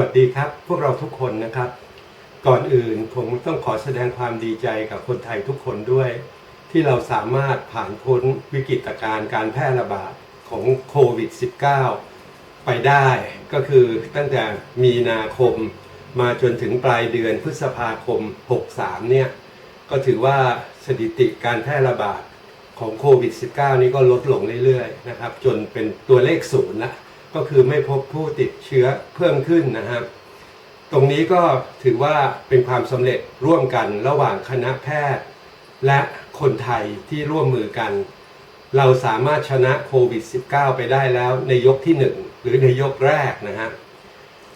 วัสดีครับ พวกเราทุกคนนะครับ ก่อนอื่นผมต้องขอแสดงความดีใจกับคนไทยทุกคนด้วย ที่เราสามารถผ่านพ้นวิกฤตการณ์การแพร่ระบาดของโควิด -19 ไปได้ก็คือตั้งแต่มีนาคมมาจนถึงปลายเดือนพฤษภาคม 63 เนี่ย ก็ถือว่าสถิติการแพร่ระบาดของโควิด -19 นี้ก็ลดลงเรื่อยๆนะครับ จนเป็นตัวเลขศูนย์ละ ก็คือไม่พบผู้ติดเชื้อเพิ่มขึ้นนะครับ ตรงนี้ก็ถือว่าเป็นความสำเร็จร่วมกันระหว่างคณะแพทย์ และคนไทยที่ร่วมมือกัน เราสามารถชนะโควิด -19 ไปได้แล้วในยกที่ 1 หรือในยกแรกนะฮะ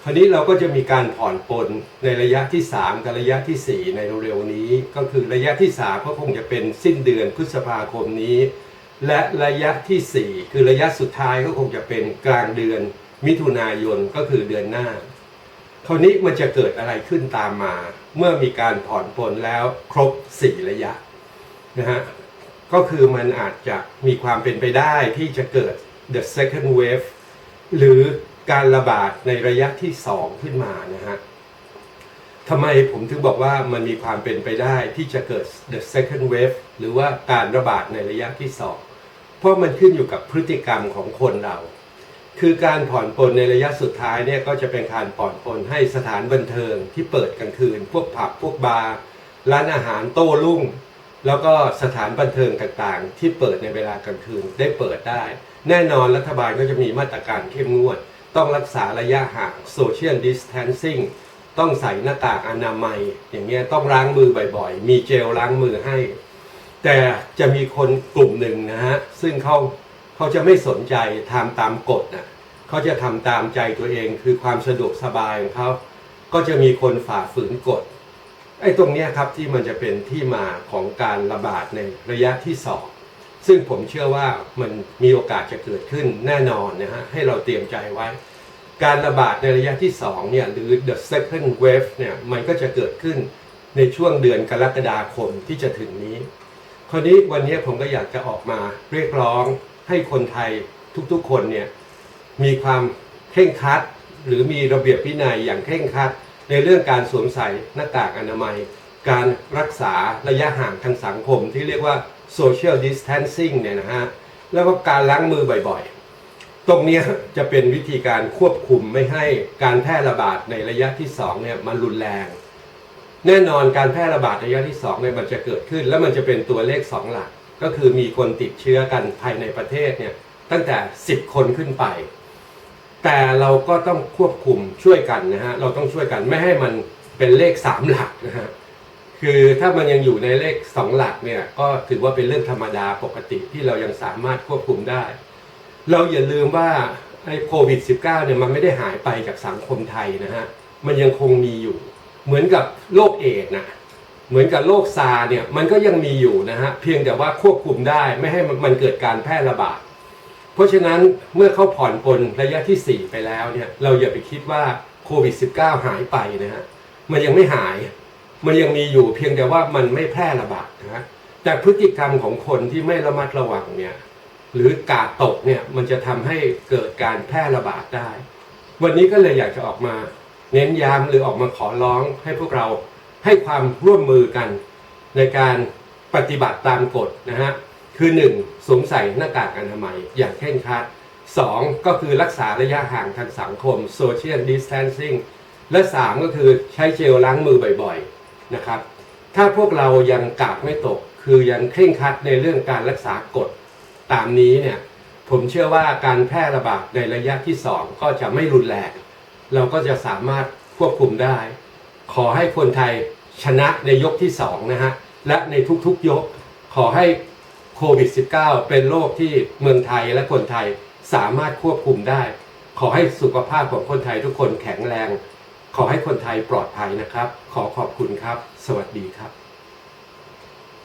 คราวนี้เราก็จะมีการผ่อนปลนในระยะที่ 3 กับระยะทีสี่4 ในเร็วๆนี้ ก็คือระยะที่ 3 ก็คงจะเป็นสิ้นเดือนพฤษภาคมนี้ และระยะทีสี่ 4 คือระยะสุดท้ายก็คงจะเป็นกลางเดือนมิถุนายนก็คือเดือนหน้าคราวนี้มันจะเกิดอะไรขึ้นตามมา เมื่อมีการผ่อนปลนแล้วครบ 4 ระยะนะฮะก็คือมันอาจจะมีความเป็นไปได้ที่จะเกิด the second wave หรือการระบาดในระยะที่ 2 ขึ้นมานะฮะทำไมผมถึงบอกว่ามันมีความเป็นไปได้ที่จะเกิด the second wave หรือว่าการระบาดในระยะที่ 2 เพราะมันขึ้นอยู่กับพฤติกรรมของคนเรา คือการผ่อนปลนในระยะสุดท้ายเนี่ยก็จะเป็นการผ่อนปลนให้สถานบันเทิงที่เปิดกลางคืน พวกผับพวกบาร์ร้านอาหารโต้รุ่ง แล้วก็สถานบันเทิงต่างๆ ที่เปิดในเวลากลางคืนได้เปิดได้ แน่นอนรัฐบาลก็จะมีมาตรการเข้มงวด ต้องรักษาระยะห่าง social distancing ต้องใส่หน้ากากอนามัย อย่างเงี้ยต้องล้างมือบ่อยๆ มีเจลล้างมือให้ แต่จะมีคนกลุ่มหนึ่งนะฮะซึ่งเขาเขาจะไม่สนใจทำตามกฎนะเขาจะทำตามใจตัวเองคือความสะดวกสบายของเขาก็จะมีคนฝ่าฝืนกฎไอ้ตรงนี้ครับที่มันจะเป็นที่มาของการระบาดในระยะที่สองซึ่งผมเชื่อว่ามันมีโอกาสจะเกิดขึ้นแน่นอนนะฮะให้เราเตรียมใจไว้ การระบาดในระยะที่2เนี่ยหรือ the second wave เนี่ยมันก็จะเกิดขึ้นในช่วงเดือนกรกฎาคมที่จะถึงนี้ คราวนี้วันนี้ผมก็อยากจะออกมาเรียกร้องให้คนไทยทุกๆคนเนี่ยมีความเคร่งครัด หรือมีระเบียบวินัยอย่างเคร่งครัด ในเรื่องการสวมใส่หน้ากากอนามัย การรักษาระยะห่างทางสังคมที่เรียกว่า social distancing เนี่ยนะฮะแล้วก็การล้างมือบ่อยๆ ตรงนี้จะเป็นวิธีการควบคุมไม่ให้การแพร่ระบาดในระยะที่2เนี่ยมันรุนแรง แน่นอนการแพร่ระบาดระยะที่2เนี่ยมันจะเกิดขึ้น แล้วมันจะเป็นตัวเลข 2 หลัก ก็คือมีคนติดเชื้อกันภายในประเทศเนี่ยตั้งแต่ 10 คนขึ้นไป แต่เราก็ต้องควบคุมช่วยกันนะฮะเราต้องช่วยกันไม่ให้มันเป็นเลข 3 หลักนะฮะคือถ้ามันยังอยู่ในเลข 2 หลักเนี่ยก็ถือว่าเป็นเรื่องธรรมดาปกติที่เรายังสามารถควบคุมได้ เราอย่าลืมว่าไอ้โควิด -19 เนี่ยมันไม่ได้หายไปจากสังคมไทยนะฮะมันยังคงมีอยู่ เหมือนกับโรคเอดส์นะเหมือนกับโรคซาร์เนี่ยมันก็ยังมีอยู่นะฮะเพียงแต่ว่าควบคุมได้ไม่ให้มันเกิดการแพร่ระบาด เพราะฉะนั้นเมื่อเขาผ่อนปลนระยะที่ 4 ไปแล้วเนี่ยเราอย่าไปคิดว่าโควิด -19 หายไปนะฮะมันยังไม่หาย มันยังมีอยู่เพียงแต่ว่ามันไม่แพร่ระบาดนะฮะแต่พฤติกรรมของคนที่ไม่ระมัดระวังเนี่ยหรือกาดตกเนี่ยมันจะทำให้เกิดการแพร่ระบาดได้ วันนี้ก็เลยอยากจะออกมา เน้นย้ำหรือออกมาขอร้องให้พวกเราให้ความร่วมมือกัน ในการปฏิบัติตามกฎนะฮะคือ 1 สวมใส่หน้ากากอนามัยอย่างเคร่งครัด 2 ก็คือรักษาระยะห่างทางสังคม social distancing และ 3 ก็คือใช้เจลล้างมือบ่อยๆนะครับถ้าพวกเรายังกาดไม่ตก คือยังเคร่งครัดในเรื่องการรักษากฎตามนี้เนี่ยผมเชื่อว่าการแพร่ระบาดในระยะที่ 2 ก็จะไม่รุนแรง เราก็จะสามารถควบคุมได้ ขอให้คนไทยชนะในยกที่2นะฮะ และในทุกๆยกขอให้โควิด -19 เป็นโรคที่เมืองไทยและคนไทยสามารถควบคุมได้ ขอให้สุขภาพของคนไทยทุกคนแข็งแรง ขอให้คนไทยปลอดภัยนะครับ ขอขอบคุณครับ สวัสดีครับ